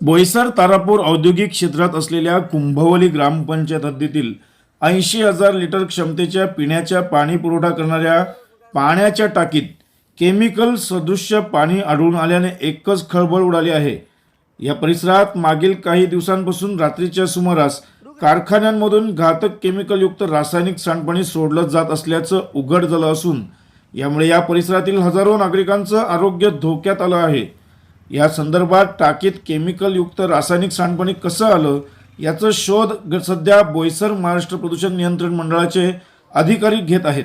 बोईसर तारापूर औद्योगिक क्षेत्रात असलेल्या कुंभवली ग्रामपंचायत हद्दीतील ऐंशी हजार लिटर क्षमतेच्या पिण्याच्या पाणी पुरवठा करणाऱ्या पाण्याच्या टाकीत केमिकल सदृश्य पाणी आढळून आल्याने एकच खळबळ उडाली आहे. या परिसरात मागील काही दिवसांपासून रात्रीच्या सुमारास कारखान्यांमधून घातक केमिकलयुक्त रासायनिक सांडपाणी सोडलं जात असल्याचं उघड झालं असून यामुळे या परिसरातील हजारो नागरिकांचं आरोग्य धोक्यात आलं आहे. या संदर्भात टाकीत केमिकलयुक्त रासायनिक सांडपाणी कसं आलं याचं शोध ग- सध्या बोईसर महाराष्ट्र प्रदूषण नियंत्रण मंडळाचे अधिकारी घेत आहेत.